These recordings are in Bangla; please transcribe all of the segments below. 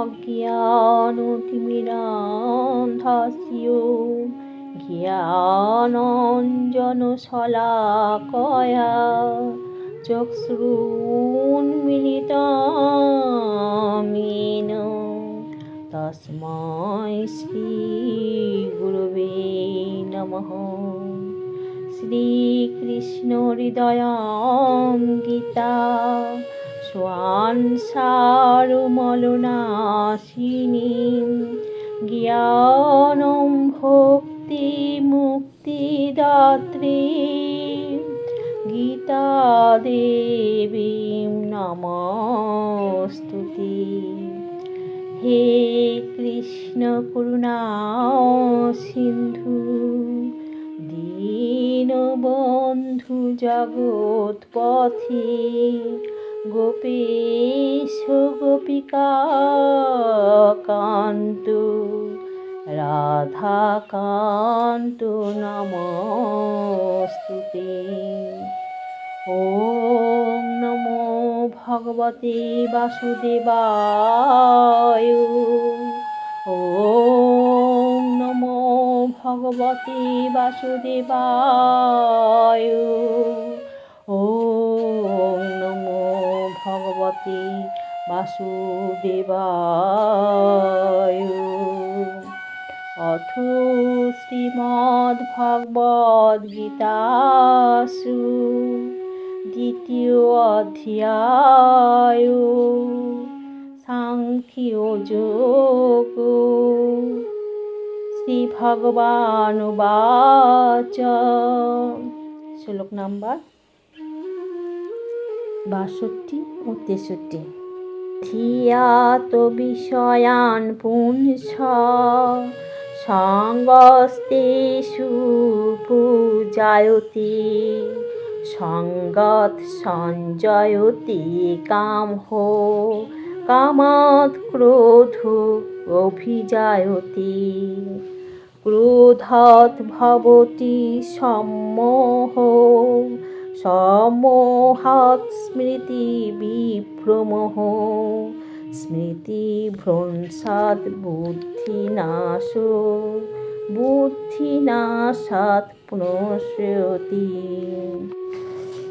অজ্ঞানতিমিরান্ধস্য। জ্ঞানঞ্জনশলাকয়া। তসময় তস্মাই শ্রীগুরবে নমঃ। শ্রীকৃষ্ণ হৃদয় গীতা। স্বাংসারমলনাশিনীं জ্ঞাनं ভক্তিমুক্তিদাত্রী গীতাদেবীং নমস্তুতে। হে কৃষ্ণ করুণা সিন্ধু দীনবন্ধু জগৎপথে। গোপীশ গোপিকা কান্ত রাধাকান্ত নমস্তুতে। ওম নমো ভগবতে বাসুদেবায়। ওম নমো ভগবতে বাসুদেবায়। ভগবতে বাসুদেবায়। অথ শ্রীমদ্ভগবদ্গীতাসু দ্বিতীয় অধ্যায়। সাংখ্যযোগ শ্রীভগবানুবাচ। শ্লোক নাম্বার বাষট্টি ও তেষট্টি। ধিয়াত বিষয়ান পুংস সঙ্গস্তেষু পূজায়তি সঙ্গত সঞ্জয়তি কাম হো কামাৎ ক্রোধ অভিজায়তি। ক্রোধৎ ভবতি সম্মোহ সম্মোহাৎ স্মৃতি বিভ্রমঃ স্মৃতিভ্রংসাৎ বুদ্ধিনাশ বুদ্ধিনাশাৎ পুনশ্রয়তি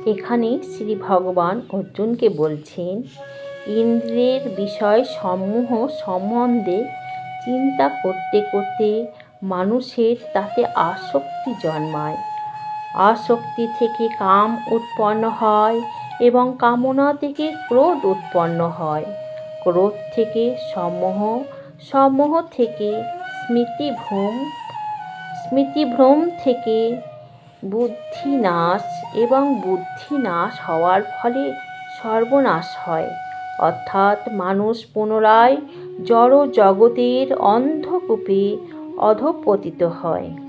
এখানে শ্রী ভগবান অর্জুনকে বলছেন, ইন্দ্রের বিষয় সমূহ সম্বন্ধে চিন্তা করতে করতে মানুষের তাতে আসক্তি জন্মায়। আসক্তি থেকে কাম উৎপন্ন হয় এবং কামনা থেকে ক্রোধ উৎপন্ন হয়। ক্রোধ থেকে সমূহ সমূহ থেকে স্মৃতিভ্রম স্মৃতিভ্রম থেকে বুদ্ধিনাশ এবং বুদ্ধিনাশ হওয়ার ফলে সর্বনাশ হয়। অর্থাৎ মানুষ পুনরায় জড় জগতের অন্ধকূপে অধপতিত হয়।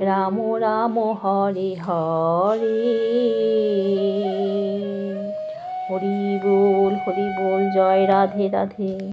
রাম রাম হরে হরে। হরি বল হরি বল জয় রাধে রাধে।